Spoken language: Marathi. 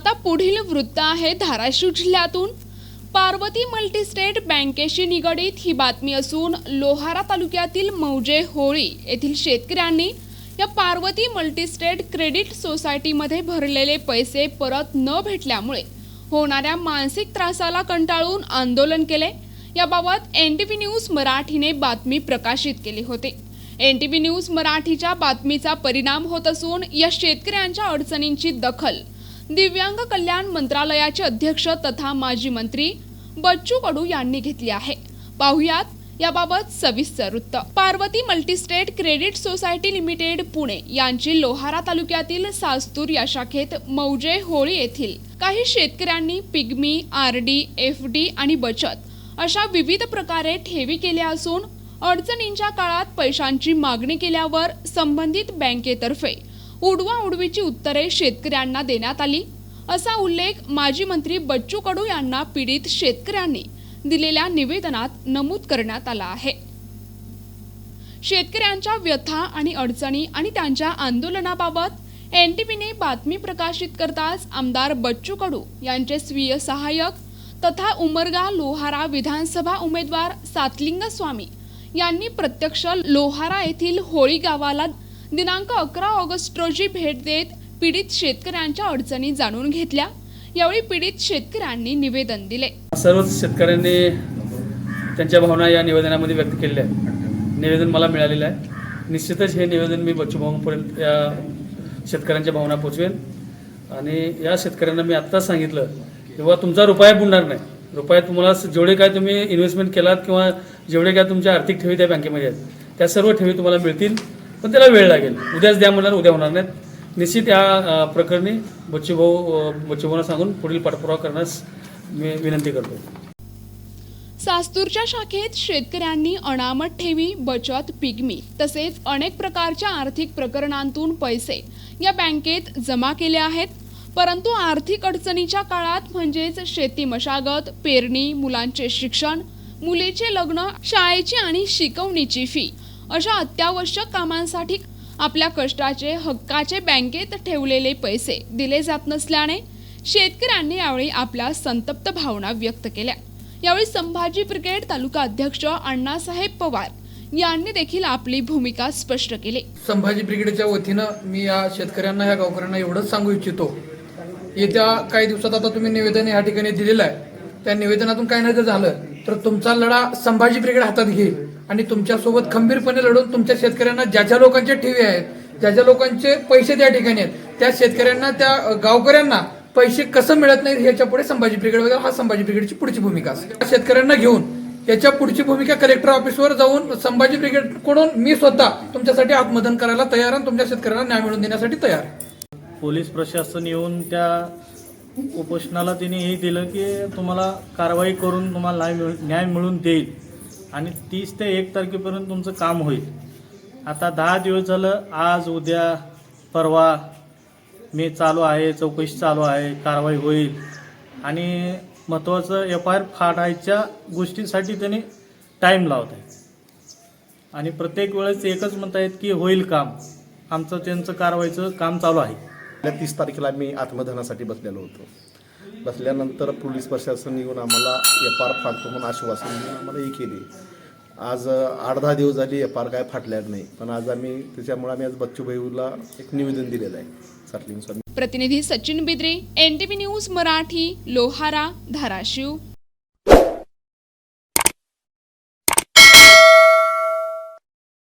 आता पुढील वृत्त आहे धाराशिव जिल्ह्यातून. पार्वती मल्टीस्टेट बँकेशी निगडीत ही बातमी असून लोहारा तालुक्यातील मौजे होळी येथील शेतकऱ्यांनी या पार्वती मल्टीस्टेट क्रेडिट सोसायटीमध्ये भरलेले पैसे परत न भेटल्यामुळे होणाऱ्या मानसिक त्रासाला कंटाळून आंदोलन केले. याबाबत एन टी व्ही न्यूज मराठीने बातमी प्रकाशित केली होती. एन टी व्ही न्यूज मराठीच्या बातमीचा परिणाम होत असून या शेतकऱ्यांच्या अडचणींची दखल दिव्यांग कल्याण मंत्रालयाचे अध्यक्ष तथा माजी मंत्री बच्चू कडू यांनी घेतली आहे. पाहुयात याबाबत सविस्तर वृत्त. Parvati multistate credit society limited Pune यांची लोहारा तालुक्यातील सास्तूर या शाखेत मौजे होळी येथील काही शेतकऱ्यांनी pigmy R D F D आणि बचत अशा विविध प्रकारे ठेवी केल्या असून अडचणींच्या काळात पैशांची मागणी केल्यावर संबंधित बँकेतर्फे उडवा उडवीची उत्तरे शेतकऱ्यांना देण्यात आली. असा उल्लेख माजी मंत्री बच्चू कडू यांना पीडित शेतकऱ्यांनी दिलेल्या निवेदनात नमूद करण्यात आला आहे. शेतकऱ्यांच्या व्यथा आणि अडचणी आणि त्यांच्या आंदोलनाबाबत एन टी व्हीने बातमी प्रकाशित करताच आमदार बच्चू कडू यांचे स्वीय सहाय्यक तथा उमरगा लोहारा विधानसभा उमेदवार सातलिंग स्वामी यांनी प्रत्यक्ष लोहारा येथील होळी गावाला दिनांक अकरा ऑगस्ट रोजी भेट देत पीडित शेतकऱ्यांच्या अडचणी जाणून घेतल्या. यावेळी पीडित शेतकऱ्यांनी निवेदन दिले. सर्वच शेतकऱ्यांनी त्यांच्या भावना या निवेदनामध्ये व्यक्त केलेल्या आहेत. निवेदन मला मिळालेलं आहे. निश्चितच हे निवेदन मी बच्चूभाऊंपर्यंत या शेतकऱ्यांच्या भावना पोचवेन. आणि या शेतकऱ्यांना मी आत्ताच सांगितलं किंवा तुमचा रुपया बुडणार नाही. रुपया तुम्हाला जेवढे काय तुम्ही इन्व्हेस्टमेंट केलात किंवा जेवढे काय तुमच्या आर्थिक ठेवी त्या बँकेमध्ये आहेत त्या सर्व ठेवी तुम्हाला मिळतील. पण त्याला वेळ लागेल. उद्याच द्या म्हणणार उद्या होणार नाहीत. निश्चित या प्रकरणी बच्चूभाऊ अ, बच्चूभाऊंना सांगून पुढील पाठपुरावा करण्यास मी विनंती करतो. सास्तूरच्या शाखेत शेतकऱ्यांनी अनामत ठेवी बचत पिगमी तसेच अनेक प्रकारच्या आर्थिक प्रकरणांतून पैसे या बँकेत जमा केले आहेत. परंतु आर्थिक अडचणीच्या काळात म्हणजेच शेती मशागत पेरणी मुलांचे शिक्षण मुलीचे लग्न शाळेची आणि शिकवणीची फी अशा अत्यावश्यक कामांसाठी आपल्या कष्टाचे हक्काचे बँकेत ठेवलेले पैसे दिले जात नसल्याने शेतकऱ्यांनी यावेळी आपल्या संतप्त भावना व्यक्त केल्या. यावेळी संभाजी ब्रिगेड तालुका अध्यक्ष अण्णासाहेब पवार यांनी देखील आपली भूमिका स्पष्ट केली. संभाजी ब्रिगेडच्या वतीनं मी या शेतकऱ्यांना या गावकऱ्यांना एवढंच सांगू इच्छितो. येत्या काही दिवसात आता तुम्ही निवेदन या ठिकाणी दिलेलं आहे. त्या निवेदनातून काही नाही झालं. तर तुमचा लढा संभाजी ब्रिगेड हातात घेईल. आणि तुमच्यासोबत खंबीरपणे लढून तुमच्या शेतकऱ्यांना ज्या ज्या लोकांच्या ठेवी आहेत ज्या ज्या लोकांचे पैसे त्या ठिकाणी आहेत त्या शेतकऱ्यांना त्या गावकऱ्यांना पैसे कसं मिळत नाहीत ह्याच्या पुढे संभाजी ब्रिगेड बघा हा संभाजी ब्रिगेडची पुढची भूमिका असेल. त्या शेतकऱ्यांना घेऊन याच्या पुढची भूमिका कलेक्टर ऑफिसवर जाऊन संभाजी ब्रिगेडकडून मी स्वतः तुमच्यासाठी आत्मदन करायला तयार आणि तुमच्या शेतकऱ्यांना न्याय मिळवून देण्यासाठी तयार पोलीस प्रशासन येऊन त्या उपोषणाला तिने हे दिलं की तुम्हाला कारवाई करून तुम्हाला न्याय मिळ न्याय मिळून देईल. आणि तीस ते एक तारखेपर्यंत तुमचं काम होईल. आता दहा दिवस झालं आज उद्या परवा मी चालू आहे चौकशी चालू आहे कारवाई होईल. आणि महत्त्वाचं एफ आय आर फाडायच्या गोष्टीसाठी त्यांनी टाईम लावत आहे आणि प्रत्येक वेळेस एकच म्हणत आहेत की होईल काम. आमचं त्यांचं कारवाईचं काम चालू आहे. गेल्या तीस तारखेला आम्ही आत्मदहनासाठी बसलेलो होतो. बसल्यानंतर पोलीस प्रशासन येऊन आम्हाला एफ आर म्हणून आश्वासन देऊन आम्हाला हे केली. आज आठ दहा दिवस झाली एफ आर काय फाटल्या नाही. पण आज आम्ही त्याच्यामुळे आम्ही आज बच्चूभाईला एक निवेदन दिलेलं आहे. सातलिंग स्वामी प्रतिनिधी सचिन बिद्रे एन न्यूज मराठी लोहारा धाराशिव.